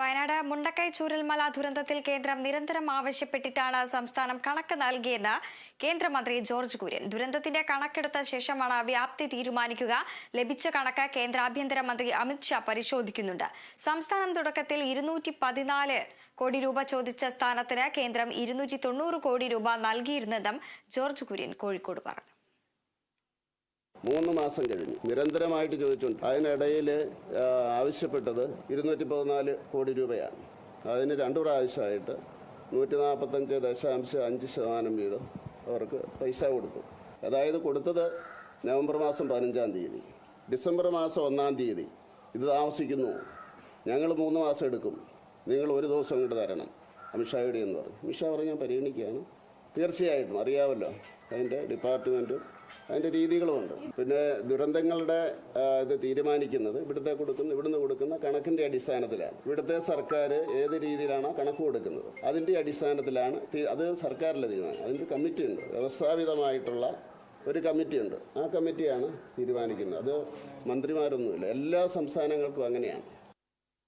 വയനാട് മുണ്ടക്കൈ ചൂരൽമല ദുരന്തത്തിൽ കേന്ദ്രം നിരന്തരം ആവശ്യപ്പെട്ടിട്ടാണ് സംസ്ഥാനം കണക്ക് നൽകിയെന്ന് കേന്ദ്രമന്ത്രി ജോർജ് കുര്യൻ. ദുരന്തത്തിന്റെ കണക്കെടുത്ത ശേഷമാണ് വ്യാപ്തി തീരുമാനിക്കുക. ലഭിച്ച കണക്ക് കേന്ദ്ര ആഭ്യന്തരമന്ത്രി അമിത്ഷാ പരിശോധിക്കുന്നുണ്ട്. സംസ്ഥാനം തുടക്കത്തിൽ ഇരുന്നൂറ്റി കോടി രൂപ ചോദിച്ച സ്ഥാനത്തിന് കേന്ദ്രം ഇരുന്നൂറ്റി കോടി രൂപ നൽകിയിരുന്നെന്നും ജോർജ് കുര്യൻ കോഴിക്കോട് പറഞ്ഞു. മൂന്ന് മാസം കഴിഞ്ഞു. നിരന്തരമായിട്ട് ചോദിച്ചുണ്ട് അതിനിടയിൽ ആവശ്യപ്പെട്ടത് ഇരുന്നൂറ്റി പതിനാല് കോടി രൂപയാണ്. അതിന് രണ്ടു പ്രാവശ്യമായിട്ട് നൂറ്റി നാൽപ്പത്തഞ്ച് ദശാംശം അഞ്ച് ശതമാനം വീതം അവർക്ക് പൈസ കൊടുത്തു. അതായത് കൊടുത്തത് നവംബർ മാസം പതിനഞ്ചാം തീയതി. ഡിസംബർ മാസം ഒന്നാം തീയതി. ഇത് താമസിക്കുന്നു. ഞങ്ങൾ മൂന്ന് മാസം എടുക്കും. നിങ്ങൾ ഒരു ദിവസം ഇങ്ങോട്ട് തരണം. അമിത്ഷായുടെ എന്ന് പറഞ്ഞു. അമിത്ഷാ പറഞ്ഞു ഞാൻ പരിഗണിക്കുകയാണ്. തീർച്ചയായിട്ടും അറിയാമല്ലോ. അതിന്റെ ഡിപ്പാർട്ട്മെന്റും അതിന്റെ രീതികളുമുണ്ട്. പിന്നെ ദുരന്തങ്ങളുടെ ഇത് തീരുമാനിക്കുന്നത് ഇവിടുത്തെ കൊടുക്കുന്ന ഇവിടുന്ന് കൊടുക്കുന്ന കണക്കിന്റെ അടിസ്ഥാനത്തിലാണ്. ഇവിടുത്തെ സർക്കാർ ഏത് രീതിയിലാണ് കണക്ക് കൊടുക്കുന്നത്. അതിന്റെ അടിസ്ഥാനത്തിലാണ് അത് സർക്കാരിലെ തീരുമാനം. അതിന്റെ കമ്മിറ്റി ഉണ്ട് വ്യവസ്ഥാപിതമായിട്ടുള്ള ഒരു കമ്മിറ്റിയുണ്ട്. ആ കമ്മിറ്റിയാണ് തീരുമാനിക്കുന്നത്. അത് മന്ത്രിമാരൊന്നുമില്ല. എല്ലാ സംസ്ഥാനങ്ങൾക്കും അങ്ങനെയാണ്.